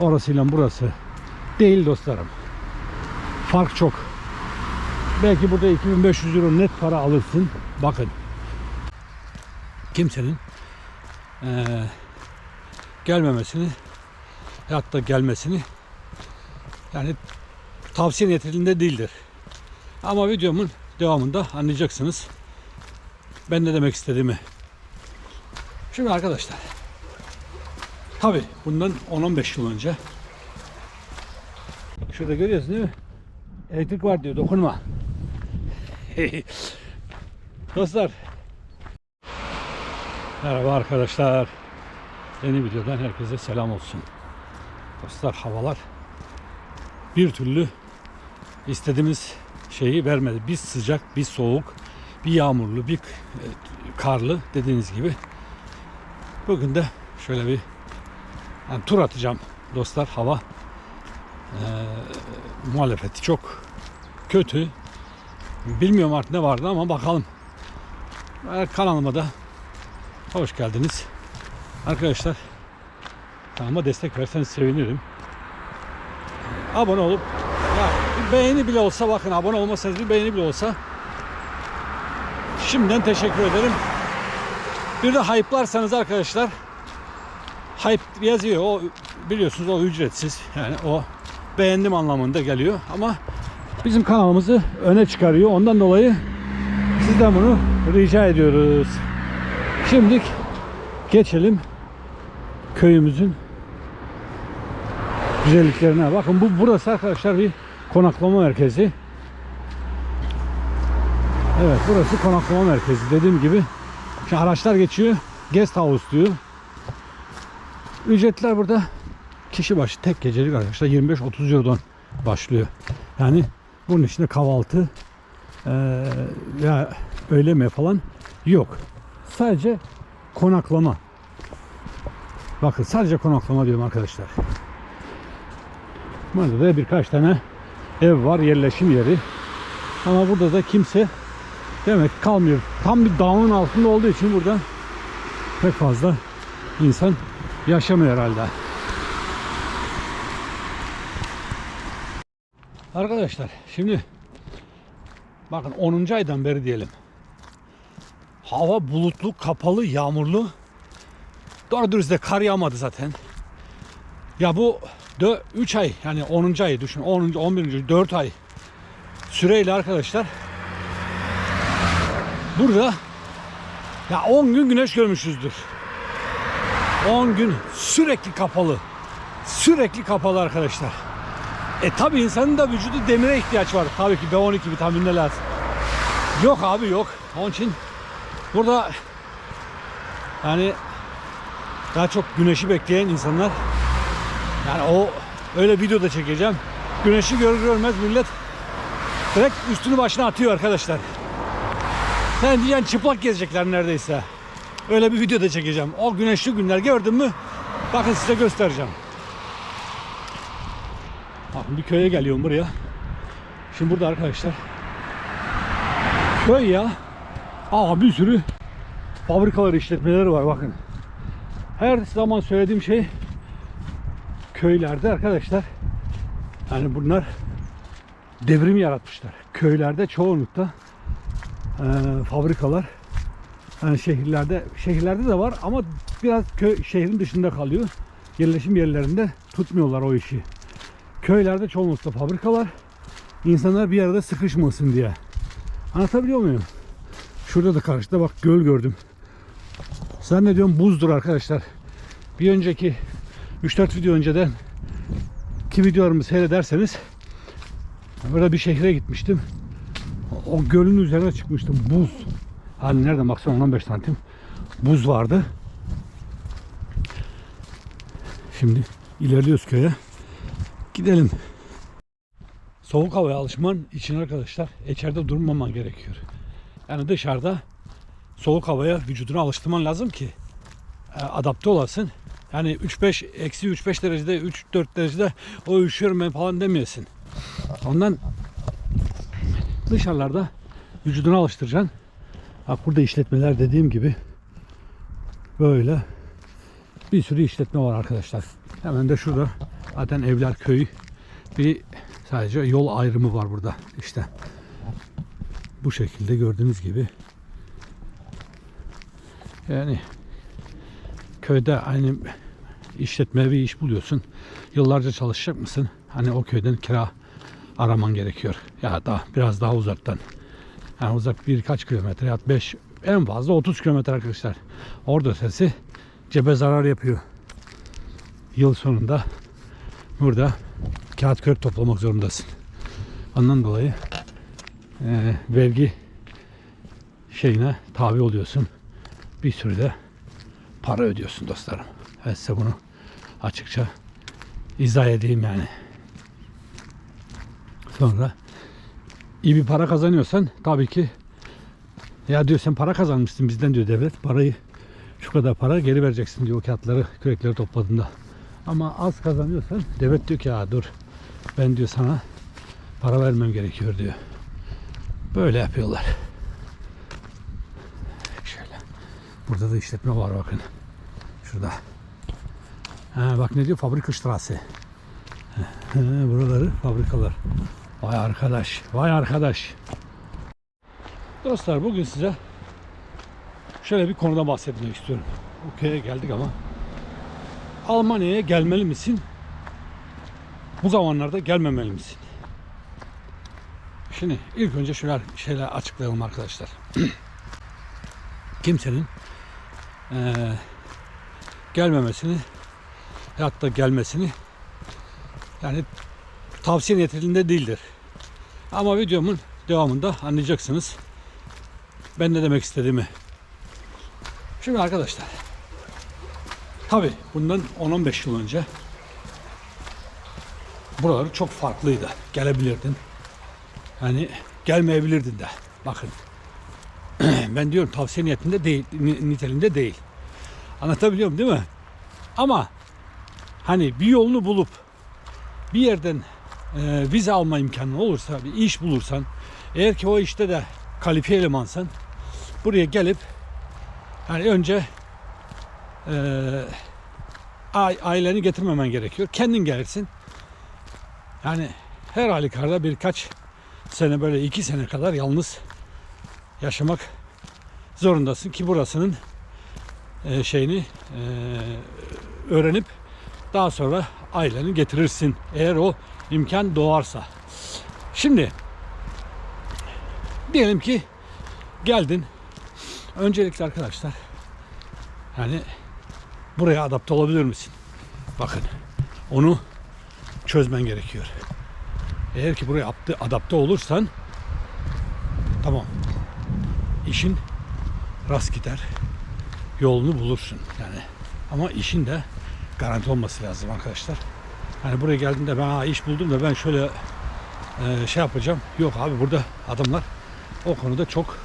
orasıyla burası değil dostlarım. Fark çok. Belki burada 2500 euro net para alırsın. Bakın. Kimsenin eee, gelmemesini hatta gelmesini yani tavsiye niteliğinde değildir. Ama videomun devamında anlayacaksınız. Ben ne demek istediğimi. Şimdi arkadaşlar. Tabi bundan 10-15 yıl önce Şurada görüyorsun değil mi? Elektrik var diyor dokunma. Dostlar. Merhaba arkadaşlar. Yeni videodan herkese selam olsun. Dostlar havalar bir türlü istediğimiz şeyi vermedi. Bir sıcak, bir soğuk, bir yağmurlu, bir e, karlı dediğiniz gibi. Bugün de şöyle bir yani tur atacağım dostlar. Hava e, muhalefeti çok kötü. Bilmiyorum artık ne vardı ama bakalım. E, Kanalıma da hoş geldiniz. Arkadaşlar kanalıma destek verseniz sevinirim. Abone olup ya bir beğeni bile olsa bakın abone olmasanız bir beğeni bile olsa şimdiden teşekkür ederim. Bir de hype'larsanız arkadaşlar hype yazıyor. O biliyorsunuz o ücretsiz. Yani o beğendim anlamında geliyor ama bizim kanalımızı öne çıkarıyor. Ondan dolayı sizden bunu rica ediyoruz. Şimdi geçelim köyümüzün güzelliklerine. Bakın bu burası arkadaşlar bir konaklama merkezi. Evet burası konaklama merkezi. Dediğim gibi şu araçlar geçiyor. Guest house diyor. Ücretler burada kişi başı tek gecelik arkadaşlar 25-30 Euro'dan başlıyor. Yani bunun içinde kahvaltı eee ya öğle mi falan yok. Sadece konaklama. Bakın sadece konaklama diyorum arkadaşlar. Burada da birkaç tane ev var yerleşim yeri. Ama burada da kimse demek kalmıyor. Tam bir dağın altında olduğu için burada pek fazla insan yaşamıyor herhalde. Arkadaşlar şimdi bakın 10. aydan beri diyelim. Hava bulutlu, kapalı, yağmurlu. Doğru dürüst de kar yağmadı zaten. Ya bu 3 ay yani 10. ayı düşün. 10. 11. 4 ay süreyle arkadaşlar burada ya 10 gün güneş görmüşüzdür. 10 gün sürekli kapalı. Sürekli kapalı arkadaşlar. E tabi insanın da vücudu demire ihtiyaç var. Tabii ki B12 vitamini lazım. Yok abi yok. Onun için burada yani daha çok güneşi bekleyen insanlar yani o öyle video da çekeceğim. Güneşi görür görmez millet direkt üstünü başına atıyor arkadaşlar. Sen diyeceksin çıplak gezecekler neredeyse. Öyle bir video da çekeceğim. O güneşli günler gördün mü? Bakın size göstereceğim. Bakın bir köye geliyorum buraya. Şimdi burada arkadaşlar köy ya. Aa bir sürü fabrikalar işletmeleri var bakın. Her zaman söylediğim şey köylerde arkadaşlar yani bunlar devrim yaratmışlar. Köylerde çoğunlukta e, fabrikalar yani şehirlerde şehirlerde de var ama biraz köy şehrin dışında kalıyor. Yerleşim yerlerinde tutmuyorlar o işi. Köylerde çoğunlukla fabrikalar insanlar bir arada sıkışmasın diye. Anlatabiliyor muyum? Şurada da karşıda bak göl gördüm. Zannediyorum buzdur arkadaşlar. Bir önceki 3-4 video önceden ki videolarımı seyrederseniz böyle bir şehre gitmiştim. O gölün üzerine çıkmıştım. Buz. Hani nerede maksimum 15 santim buz vardı. Şimdi ilerliyoruz köye. Gidelim. Soğuk havaya alışman için arkadaşlar içeride durmaman gerekiyor. Yani dışarıda soğuk havaya vücudunu alıştırman lazım ki e, adapte olasın. Yani 3-5 eksi 3-5 derecede 3-4 derecede o üşüyorum ben falan demeyesin. Ondan dışarılarda vücudunu alıştıracaksın. Bak burada işletmeler dediğim gibi böyle bir sürü işletme var arkadaşlar. Hemen de şurada Zaten evler köy. Bir sadece yol ayrımı var burada. İşte bu şekilde gördüğünüz gibi. Yani köyde aynı işletme bir iş buluyorsun. Yıllarca çalışacak mısın? Hani o köyden kira araman gerekiyor. Ya da biraz daha uzaktan. Yani uzak birkaç kilometre ya 5 en fazla 30 kilometre arkadaşlar. Orada sesi cebe zarar yapıyor. Yıl sonunda burada kağıt kök toplamak zorundasın. Ondan dolayı eee, vergi şeyine tabi oluyorsun. Bir sürü de para ödüyorsun dostlarım. Ben size bunu açıkça izah edeyim yani. Sonra iyi bir para kazanıyorsan tabii ki ya diyor sen para kazanmışsın bizden diyor devlet parayı şu kadar para geri vereceksin diyor o kağıtları kürekleri topladığında. Ama az kazanıyorsan devlet diyor ki ya dur ben diyor sana para vermem gerekiyor diyor. Böyle yapıyorlar. Şöyle. Burada da işletme var bakın. Şurada. Ha, bak ne diyor fabrika. Ha, buraları fabrikalar. Vay arkadaş, vay arkadaş. Dostlar bugün size şöyle bir konuda bahsetmek istiyorum. Bu köye geldik ama Almanya'ya gelmeli misin? Bu zamanlarda gelmemeli misin? Şimdi ilk önce şöyle şeyler açıklayalım arkadaşlar. Kimsenin eee, gelmemesini hatta gelmesini yani tavsiye niteliğinde değildir. Ama videomun devamında anlayacaksınız. Ben ne demek istediğimi. Şimdi arkadaşlar. Tabi bundan 10-15 yıl önce buraları çok farklıydı. Gelebilirdin. Yani gelmeyebilirdin de. Bakın. ben diyorum tavsiye niyetinde değil, ni- niteliğinde değil. Anlatabiliyorum değil mi? Ama hani bir yolunu bulup bir yerden e, vize alma imkanı olursa, bir iş bulursan, eğer ki o işte de kalifiye elemansan, buraya gelip yani önce e, aileni getirmemen gerekiyor. Kendin gelirsin. Yani her halükarda birkaç sene böyle iki sene kadar yalnız yaşamak zorundasın ki burasının e, şeyini e, öğrenip daha sonra aileni getirirsin eğer o imkan doğarsa. Şimdi diyelim ki geldin. Öncelikle arkadaşlar yani buraya adapte olabilir misin? Bakın onu çözmen gerekiyor. Eğer ki buraya adapte, olursan tamam işin rast gider yolunu bulursun yani ama işin de garanti olması lazım arkadaşlar. Hani buraya geldiğinde ben iş buldum da ben şöyle e, şey yapacağım. Yok abi burada adamlar o konuda çok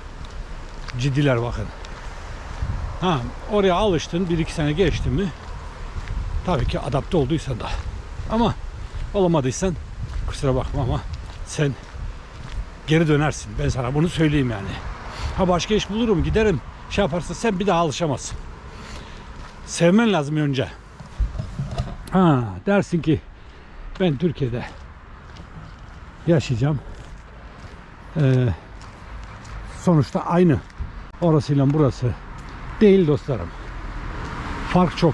ciddiler bakın. Ha oraya alıştın bir iki sene geçti mi tabii ki adapte olduysan da. Ama olamadıysan kusura bakma ama sen geri dönersin. Ben sana bunu söyleyeyim yani. Ha başka iş bulurum giderim şey yaparsa sen bir daha alışamazsın. Sevmen lazım önce. Ha dersin ki ben Türkiye'de yaşayacağım. Ee, sonuçta aynı. Orasıyla burası değil dostlarım. Fark çok.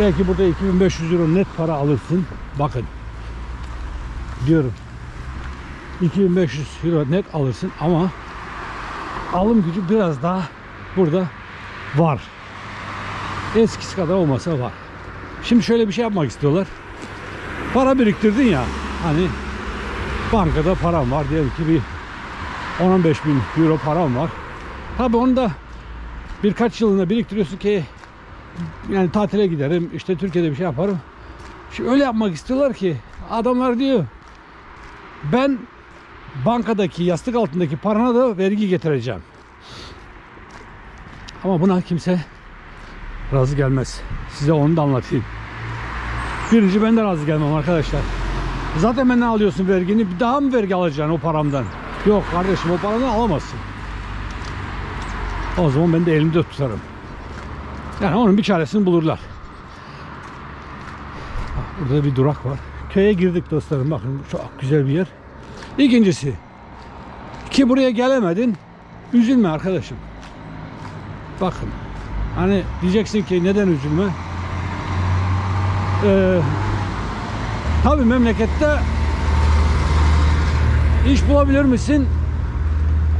Belki burada 2500 euro net para alırsın. Bakın. Diyorum. 2500 euro net alırsın ama alım gücü biraz daha burada var. Eskisi kadar olmasa var. Şimdi şöyle bir şey yapmak istiyorlar. Para biriktirdin ya. Hani bankada param var diyelim ki bir 10-15 bin euro param var. Tabi onu da birkaç yılında biriktiriyorsun ki yani tatile giderim işte Türkiye'de bir şey yaparım. Şimdi öyle yapmak istiyorlar ki adamlar diyor ben bankadaki yastık altındaki parana da vergi getireceğim. Ama buna kimse razı gelmez. Size onu da anlatayım. Birinci ben de razı gelmem arkadaşlar. Zaten benden alıyorsun vergini. Bir daha mı vergi alacaksın o paramdan? Yok kardeşim o paranı alamazsın. O zaman ben de elimde tutarım. Yani onun bir çaresini bulurlar. Burada bir durak var. Köye girdik dostlarım bakın çok güzel bir yer. İkincisi ki buraya gelemedin üzülme arkadaşım. Bakın hani diyeceksin ki neden üzülme? Ee, tabii memlekette iş bulabilir misin?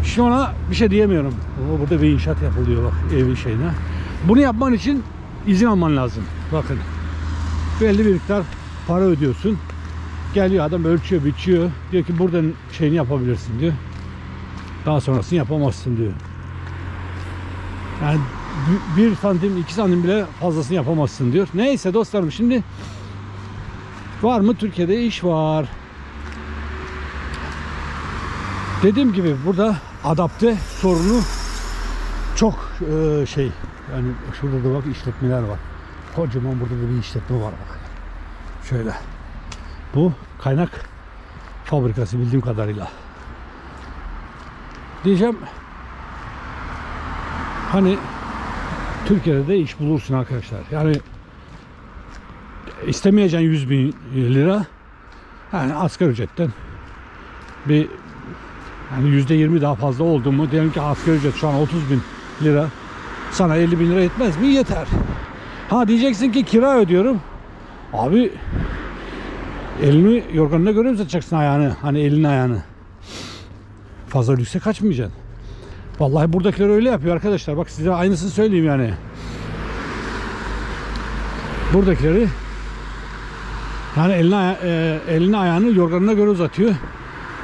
Şu ona bir şey diyemiyorum. Oo, burada bir inşaat yapılıyor bak evin şeyine. Bunu yapman için izin alman lazım. Bakın. Belli bir miktar para ödüyorsun. Geliyor adam ölçüyor, biçiyor. Diyor ki buradan şeyini yapabilirsin diyor. Daha sonrasını yapamazsın diyor. Yani bir- santim, iki santim bile fazlasını yapamazsın diyor. Neyse dostlarım şimdi var mı Türkiye'de iş var. Dediğim gibi burada adapte sorunu çok e, şey yani şurada da bak işletmeler var. Kocaman burada da bir işletme var bak. Şöyle. Bu kaynak fabrikası bildiğim kadarıyla. Diyeceğim hani Türkiye'de de iş bulursun arkadaşlar. Yani istemeyeceğin 100 bin lira yani asgari ücretten bir yani yüzde yirmi daha fazla oldu mu diyelim ki asgari ücret şu an 30 bin lira sana 50 bin lira yetmez mi? Yeter. Ha diyeceksin ki kira ödüyorum. Abi elini yorganına göre mi satacaksın ayağını? Hani elini ayağını. Fazla lükse kaçmayacaksın. Vallahi buradakiler öyle yapıyor arkadaşlar. Bak size aynısını söyleyeyim yani. Buradakileri yani elini, aya- e, elini ayağını yorganına göre uzatıyor.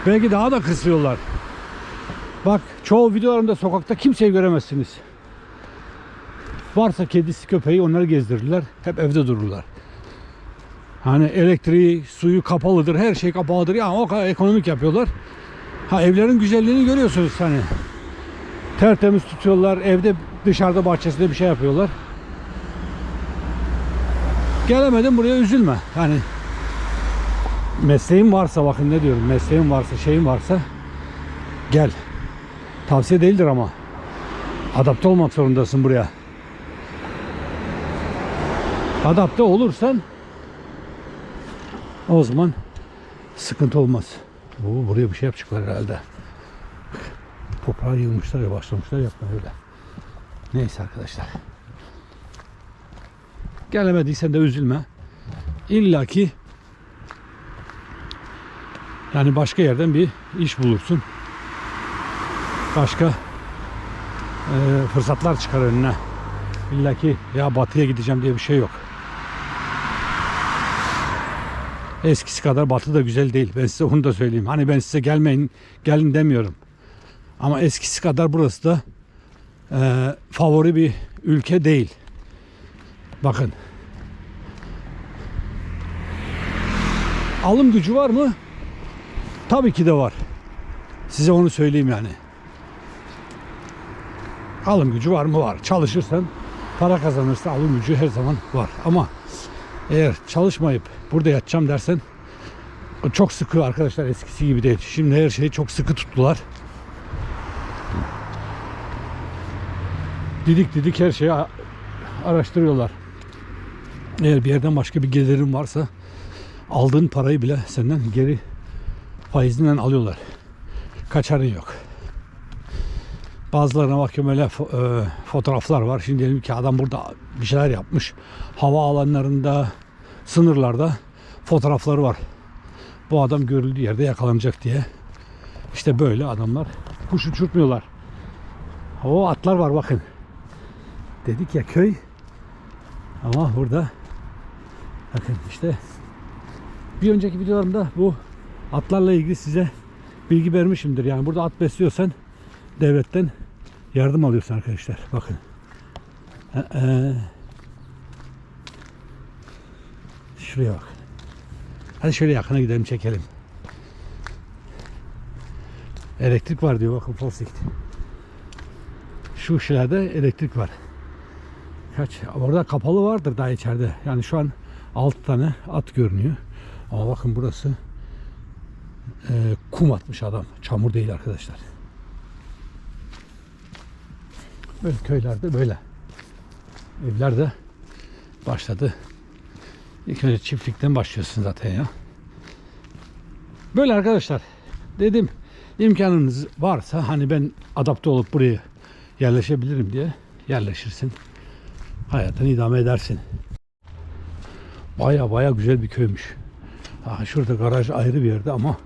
Belki daha da kısıyorlar. Bak çoğu videolarımda sokakta kimseyi göremezsiniz. Varsa kedisi köpeği onları gezdirirler. Hep evde dururlar. Hani elektriği, suyu kapalıdır, her şey kapalıdır. Ya o kadar ekonomik yapıyorlar. Ha evlerin güzelliğini görüyorsunuz hani. Tertemiz tutuyorlar. Evde dışarıda bahçesinde bir şey yapıyorlar. Gelemedim buraya üzülme. Hani mesleğin varsa bakın ne diyorum. Mesleğin varsa, şeyin varsa gel. Tavsiye değildir ama. Adapte olmak zorundasın buraya. Adapte olursan o zaman sıkıntı olmaz. Oo, buraya bir şey yapacaklar herhalde. Toprağı yığmışlar ya başlamışlar yapmaya öyle. Neyse arkadaşlar. Gelemediysen de üzülme. İlla ki yani başka yerden bir iş bulursun. Başka e, fırsatlar çıkar önüne. İlla ki ya batıya gideceğim diye bir şey yok. Eskisi kadar batı da güzel değil. Ben size onu da söyleyeyim. Hani ben size gelmeyin, gelin demiyorum. Ama eskisi kadar burası da e, favori bir ülke değil. Bakın. Alım gücü var mı? Tabii ki de var. Size onu söyleyeyim yani. Alım gücü var mı? Var. Çalışırsan, para kazanırsan alım gücü her zaman var. Ama eğer çalışmayıp burada yatacağım dersen çok sıkı arkadaşlar eskisi gibi değil. Şimdi her şeyi çok sıkı tuttular. Didik didik her şeyi araştırıyorlar. Eğer bir yerden başka bir gelirin varsa aldığın parayı bile senden geri faizinden alıyorlar. Kaçarın yok. Bazılarına bakıyorum öyle e, fotoğraflar var. Şimdi diyelim ki adam burada bir şeyler yapmış. Hava alanlarında, sınırlarda fotoğrafları var. Bu adam görüldüğü yerde yakalanacak diye. İşte böyle adamlar kuş uçurtmuyorlar. O atlar var bakın. Dedik ya köy. Ama burada bakın işte bir önceki videolarımda bu atlarla ilgili size bilgi vermişimdir. Yani burada at besliyorsan devletten yardım alıyorsun arkadaşlar. Bakın. Ee, şuraya bak. Hadi şöyle yakına gidelim çekelim. Elektrik var diyor bakın Falsikt. Şu şeylerde elektrik var. Kaç? Orada kapalı vardır daha içeride. Yani şu an 6 tane at görünüyor. Ama bakın burası e, kum atmış adam. Çamur değil arkadaşlar. Böyle köylerde böyle. Evler de başladı İlk önce çiftlikten başlıyorsun zaten ya. Böyle arkadaşlar. Dedim imkanınız varsa hani ben adapte olup buraya yerleşebilirim diye yerleşirsin. Hayatını idame edersin. Baya baya güzel bir köymüş. Ha, şurada garaj ayrı bir yerde ama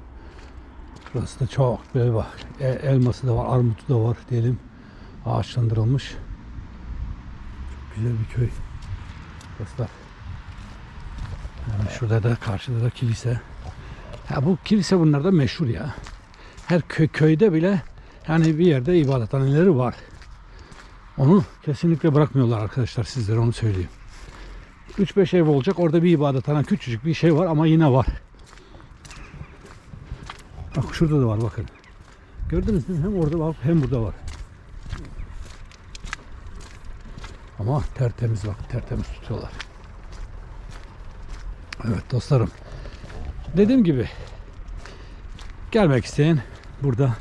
Burası da çok böyle bak. Elması da var, armutu da var diyelim. Ağaçlandırılmış. Çok güzel bir köy. Dostlar. Yani şurada da karşıda da kilise. Ha, bu kilise bunlarda meşhur ya. Her köy, köyde bile yani bir yerde ibadethaneleri var. Onu kesinlikle bırakmıyorlar arkadaşlar sizlere onu söyleyeyim. 3-5 ev olacak orada bir ibadethane küçücük bir şey var ama yine var. Bak şurada da var bakın. Gördünüz mü? Hem orada var hem burada var. Ama tertemiz bak tertemiz tutuyorlar. Evet dostlarım. Dediğim gibi gelmek isteyen burada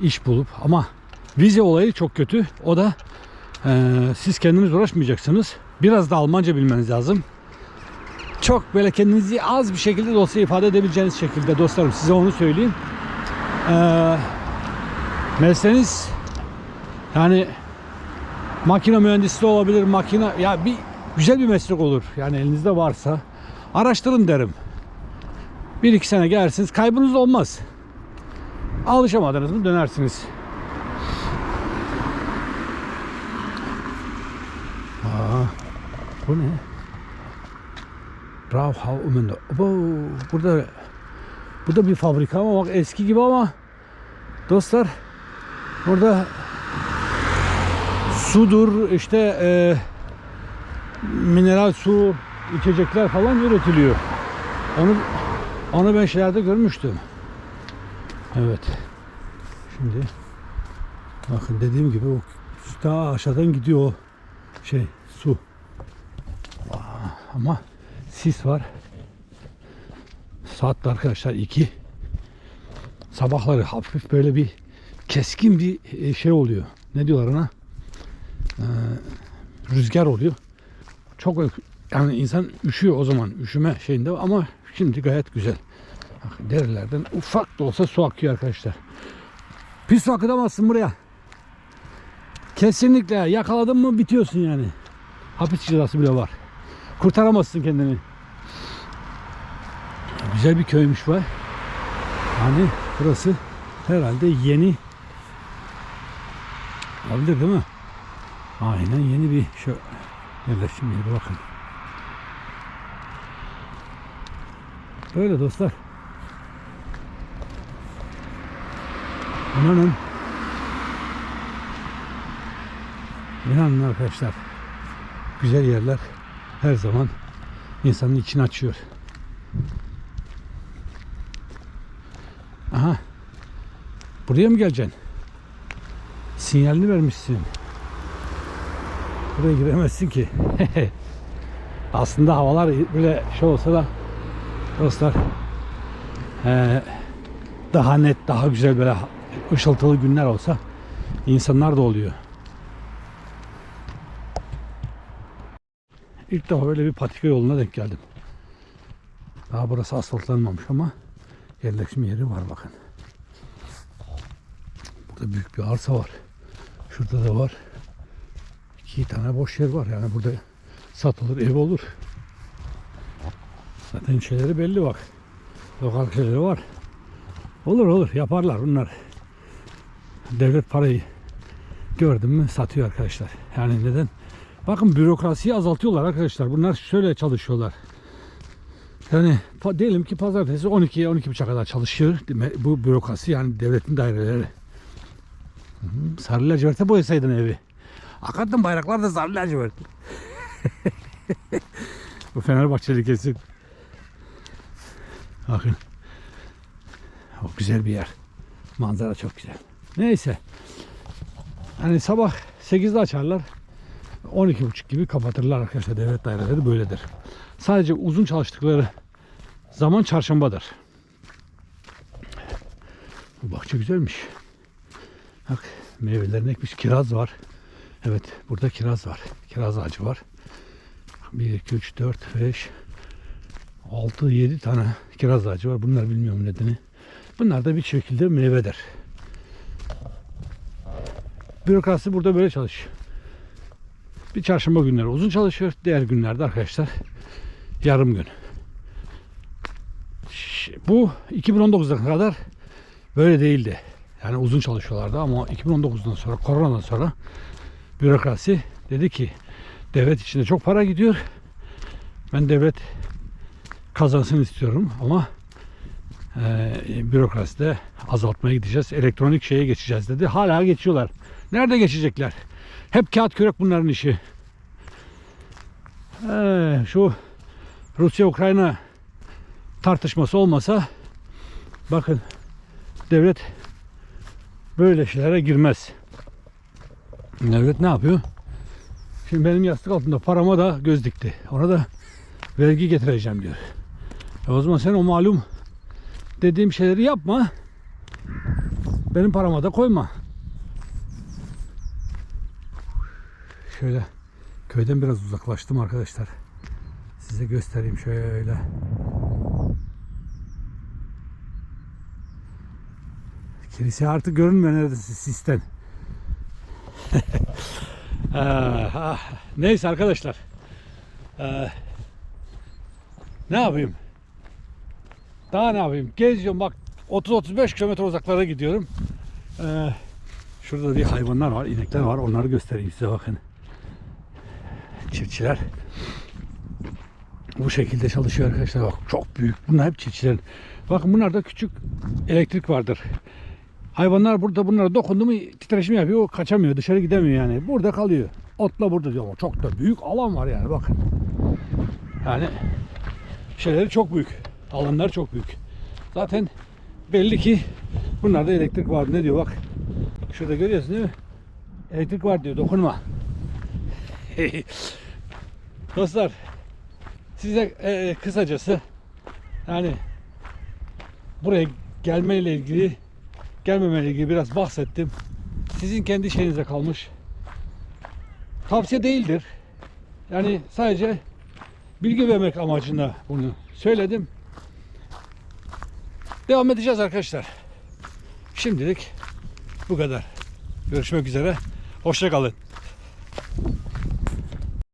iş bulup ama vize olayı çok kötü. O da eee, siz kendiniz uğraşmayacaksınız. Biraz da Almanca bilmeniz lazım. Çok böyle kendinizi az bir şekilde de olsa ifade edebileceğiniz şekilde dostlarım size onu söyleyeyim. Eee mesleğiniz yani makine mühendisliği olabilir, makine ya bir güzel bir meslek olur. Yani elinizde varsa araştırın derim. Bir iki sene gelirsiniz kaybınız olmaz. Alışamadınız mı dönersiniz. Bu ne? Brauhau Umende. Burada bu da bir fabrika ama bak eski gibi ama dostlar burada sudur işte e, mineral su içecekler falan üretiliyor. Onu onu ben şeylerde görmüştüm. Evet. Şimdi bakın dediğim gibi o daha aşağıdan gidiyor o şey su. Ama sis var. Saat de arkadaşlar 2. Sabahları hafif böyle bir keskin bir e, şey oluyor. Ne diyorlar ona? Ee, rüzgar oluyor. Çok yani insan üşüyor o zaman üşüme şeyinde ama şimdi gayet güzel. Derilerden ufak da olsa su akıyor arkadaşlar. Pis su akıtamazsın buraya. Kesinlikle yakaladın mı bitiyorsun yani. Hapis cezası bile var. Kurtaramazsın kendini. Güzel bir köymüş var. Yani burası herhalde yeni olabilir değil mi? Aynen yeni bir şu yerleşim yeri bakın. Böyle dostlar. İnanın. İnanın arkadaşlar. Güzel yerler her zaman insanın içini açıyor. Aha. Buraya mı geleceksin? Sinyalini vermişsin. Buraya giremezsin ki. Aslında havalar böyle şey olsa da dostlar eee, daha net, daha güzel böyle ışıltılı günler olsa insanlar da oluyor. İlk defa böyle bir patika yoluna denk geldim. Daha burası asfaltlanmamış ama yerleşim yeri var bakın. Burada büyük bir arsa var. Şurada da var. İki tane boş yer var. Yani burada satılır, ev olur. Zaten şeyleri belli bak. Lokal şeyleri var. Olur olur yaparlar bunlar. Devlet parayı gördüm mü satıyor arkadaşlar. Yani neden? Bakın bürokrasiyi azaltıyorlar arkadaşlar. Bunlar şöyle çalışıyorlar. Yani diyelim ki pazartesi 12'ye 12.30'a kadar çalışıyor. Bu bürokrasi yani devletin daireleri. Sarı laciverte boyasaydın evi. Hakikaten bayraklar da sarı lacivert. Bu Fenerbahçeli kesin. Bakın. O güzel bir yer. Manzara çok güzel. Neyse. Hani sabah 8'de açarlar. 12.30 gibi kapatırlar arkadaşlar. Devlet daireleri böyledir. Sadece uzun çalıştıkları zaman çarşambadır. Bu bahçe güzelmiş. Bak meyvelerini ekmiş. Kiraz var. Evet burada kiraz var. Kiraz ağacı var. 1, 2, 3, 4, 5, 6-7 tane kiraz ağacı var. Bunlar bilmiyorum nedeni. Bunlar da bir şekilde meyvedir. Bürokrasi burada böyle çalışıyor. Bir çarşamba günleri uzun çalışıyor. Diğer günlerde arkadaşlar yarım gün. Bu 2019'a kadar böyle değildi. Yani uzun çalışıyorlardı ama 2019'dan sonra koronadan sonra bürokrasi dedi ki devlet içinde çok para gidiyor. Ben devlet kazansın istiyorum ama e, bürokraside azaltmaya gideceğiz. Elektronik şeye geçeceğiz dedi. Hala geçiyorlar. Nerede geçecekler? Hep kağıt kürek bunların işi. Ee, şu Rusya-Ukrayna tartışması olmasa bakın devlet böyle şeylere girmez. Devlet ne yapıyor? Şimdi benim yastık altında parama da göz dikti. Ona da vergi getireceğim diyor. E o zaman sen o malum dediğim şeyleri yapma. Benim parama da koyma. Şöyle köyden biraz uzaklaştım arkadaşlar. Size göstereyim şöyle. Kilise artık görünmüyor neredeyse sistem. Ah, ah. Neyse arkadaşlar. Ee, ne yapayım? Daha ne yapayım? Geziyorum bak 30-35 kilometre uzaklara gidiyorum. Ee, şurada bir hayvanlar var, inekler var. Onları göstereyim size bakın. Çiftçiler bu şekilde çalışıyor arkadaşlar. Bak çok büyük. Bunlar hep çiftçilerin. Bakın bunlarda küçük elektrik vardır. Hayvanlar burada bunlara dokundu mu titreşim yapıyor. O kaçamıyor. Dışarı gidemiyor yani. Burada kalıyor. Otla burada diyor çok da büyük alan var yani bakın. Yani şeyleri çok büyük. Alanlar çok büyük. Zaten belli ki bunlarda elektrik var. Ne diyor bak. Şurada görüyorsun değil mi? Elektrik var diyor. Dokunma. Dostlar size e, kısacası yani buraya gelmeyle ilgili gelmemeyle ilgili biraz bahsettim. Sizin kendi şeyinize kalmış. Tavsiye değildir. Yani sadece bilgi vermek amacında bunu söyledim. Devam edeceğiz arkadaşlar. Şimdilik bu kadar. Görüşmek üzere. Hoşça kalın.